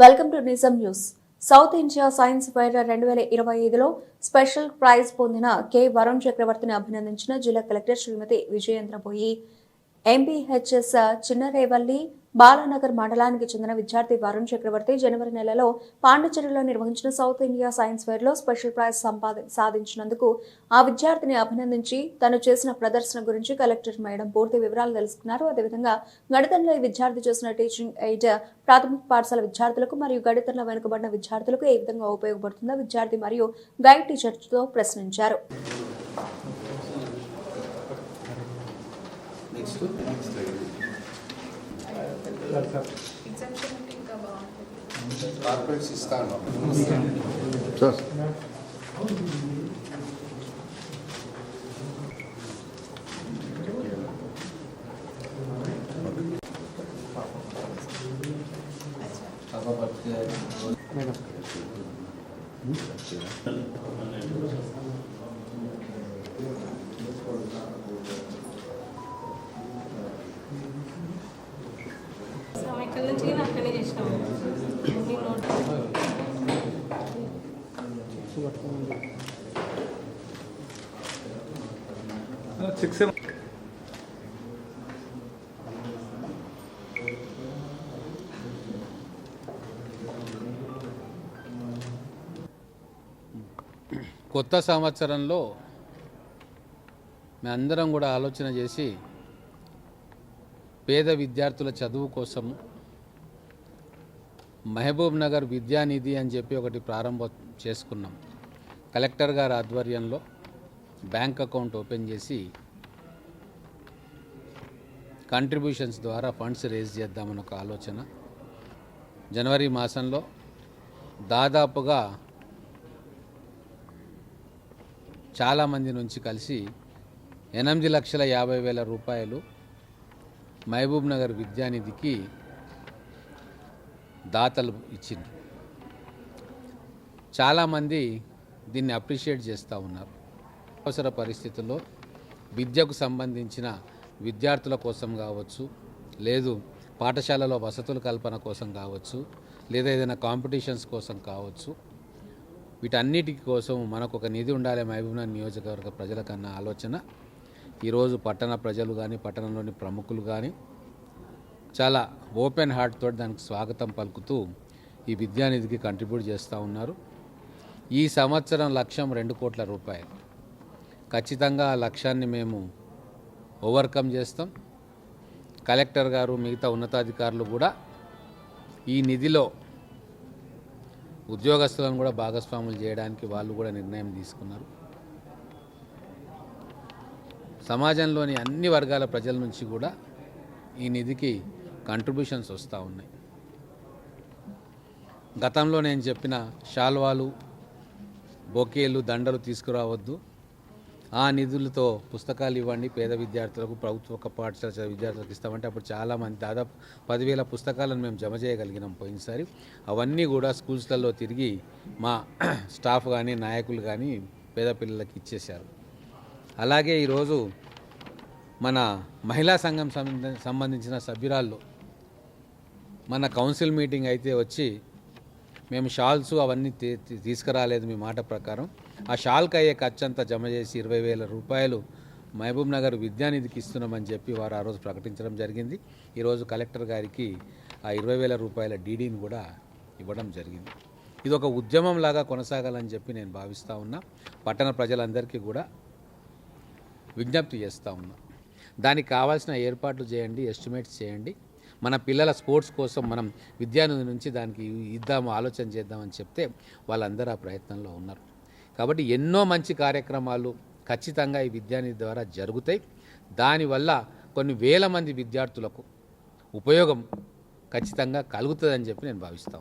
Welcome to Nijam news. South India science fair రెండు వేల ఇరవై ఐదులో స్పెషల్ ప్రైజ్ పొందిన కె వరుణ్ చక్రవర్తిని అభినందించిన జిల్లా కలెక్టర్ శ్రీమతి విజయేంద్రబోయి. ఎంబీహెచ్ఎస్ చిన్నరేవల్లి బాలానగర్ మండలానికి చెందిన విద్యార్థి వరుణ్ చక్రవర్తి జనవరి నెలలో పాండిచేరిలో నిర్వహించిన సౌత్ ఇండియా సైన్స్ ఫెయిర్లో స్పెషల్ ప్రైజ్ సంపాది సాధించినందుకు ఆ విద్యార్థిని అభినందించి తను చేసిన ప్రదర్శన గురించి కలెక్టర్ మేడం పూర్తి వివరాలు తెలుసుకున్నారు. అదేవిధంగా గణితంలో ఈ విద్యార్థి చేసిన టీచింగ్ ఎయిడ్ ప్రాథమిక పాఠశాల విద్యార్థులకు మరియు గణితంలో వెనుకబడిన విద్యార్థులకు ఏ విధంగా ఉపయోగపడుతుందో విద్యార్థి మరియు గైడ్ టీచర్తో ప్రశ్నించారు. Let's do the next item. Exemption टिक कब Carpets is done. Sir. Thank you. ఇక్కడ నుంచి నేను అక్కడే చేసినాము సిక్స్ కొత్త సంవత్సరంలో మేమందరం కూడా ఆలోచన చేసి పేద విద్యార్థుల చదువు కోసము మహబూబ్ నగర్ విద్యానిధి అని చెప్పి ఒకటి ప్రారంభం చేసుకున్నాం. కలెక్టర్ గారి ఆధ్వర్యంలో బ్యాంక్ అకౌంట్ ఓపెన్ చేసి కంట్రిబ్యూషన్స్ ద్వారా ఫండ్స్ రేజ్ చేద్దామని ఒక ఆలోచన. జనవరి మాసంలో దాదాపుగా చాలామంది నుంచి కలిసి ఎనిమిది లక్షల యాభై వేల రూపాయలు మహబూబ్ నగర్ విద్యానిధికి దాతలు ఇచ్చిండ్రు. చాలామంది దీన్ని అప్రిషియేట్ చేస్తూ ఉన్నారు. అవసర పరిస్థితుల్లో విద్యకు సంబంధించిన విద్యార్థుల కోసం కావచ్చు లేదు పాఠశాలలో వసతుల కల్పన కోసం కావచ్చు లేదా ఏదైనా కాంపిటీషన్స్ కోసం కావచ్చు వీటన్నిటి కోసం మనకు ఒక నిధి ఉండాలి మహబూబ్నగర్ నియోజకవర్గ ప్రజలకన్నా ఆలోచన. ఈరోజు పట్టణ ప్రజలు కానీ పట్టణంలోని ప్రముఖులు కానీ చాలా ఓపెన్ హార్ట్ తోటి దానికి స్వాగతం పలుకుతూ ఈ విద్యానిధికి కంట్రిబ్యూట్ చేస్తూ ఉన్నారు. ఈ సంవత్సరం లక్ష్యం రెండు కోట్ల రూపాయలు. ఖచ్చితంగా ఆ లక్ష్యాన్ని మేము ఓవర్కమ్ చేస్తాం. కలెక్టర్ గారు మిగతా ఉన్నతాధికారులు కూడా ఈ నిధిలో ఉద్యోగస్తులను కూడా భాగస్వాములు చేయడానికి వాళ్ళు కూడా నిర్ణయం తీసుకున్నారు. సమాజంలోని అన్ని వర్గాల ప్రజల నుంచి కూడా ఈ నిధికి కంట్రిబ్యూషన్స్ వస్తూ ఉన్నాయి. గతంలో నేను చెప్పిన శాల్వాలు బొకేలు దండలు తీసుకురావద్దు. ఆ నిధులతో పుస్తకాలు ఇవ్వండి. పేద విద్యార్థులకు ప్రభుత్వ పాఠశాల విద్యార్థులకు ఇస్తామంటే అప్పుడు చాలామంది దాదాపు పదివేల పుస్తకాలను మేము జమ చేయగలిగినాం పోయినసారి. అవన్నీ కూడా స్కూల్స్లలో తిరిగి మా స్టాఫ్ కానీ నాయకులు కానీ పేద పిల్లలకి ఇచ్చేశారు. అలాగే ఈరోజు మన మహిళా సంఘం సంబంధించిన సభ్యురాళ్ళు మన కౌన్సిల్ మీటింగ్ అయితే వచ్చి మేము షాల్స్ అవన్నీ తీ- తీసుకురాలేదు మీ మాట ప్రకారం. ఆ షాల్కి అయ్యే ఖర్చు అంతా జమ చేసి ఇరవై వేల రూపాయలు మహబూబ్ నగర్ విద్యానిధికి ఇస్తున్నామని చెప్పి వారు ఆ రోజు ప్రకటించడం జరిగింది. ఈరోజు కలెక్టర్ గారికి ఆ ఇరవై వేల రూపాయల డీడీని కూడా ఇవ్వడం జరిగింది. ఇది ఒక ఉద్యమం లాగా కొనసాగాలని చెప్పి నేను భావిస్తూ ఉన్నా. పట్టణ ప్రజలందరికీ కూడా విజ్ఞప్తి చేస్తూ ఉన్నా. దానికి కావాల్సిన ఏర్పాట్లు చేయండి ఎస్టిమేట్స్ చేయండి. మన పిల్లల స్పోర్ట్స్ కోసం మనం విద్యానిధి నుంచి దానికి ఇద్దాము ఆలోచన చేద్దామని చెప్తే వాళ్ళందరూ ఆ ప్రయత్నంలో ఉన్నారు. కాబట్టి ఎన్నో మంచి కార్యక్రమాలు ఖచ్చితంగా ఈ విద్యానిధి ద్వారా జరుగుతాయి. దానివల్ల కొన్ని వేల మంది విద్యార్థులకు ఉపయోగం ఖచ్చితంగా కలుగుతుందని చెప్పి నేను భావిస్తాను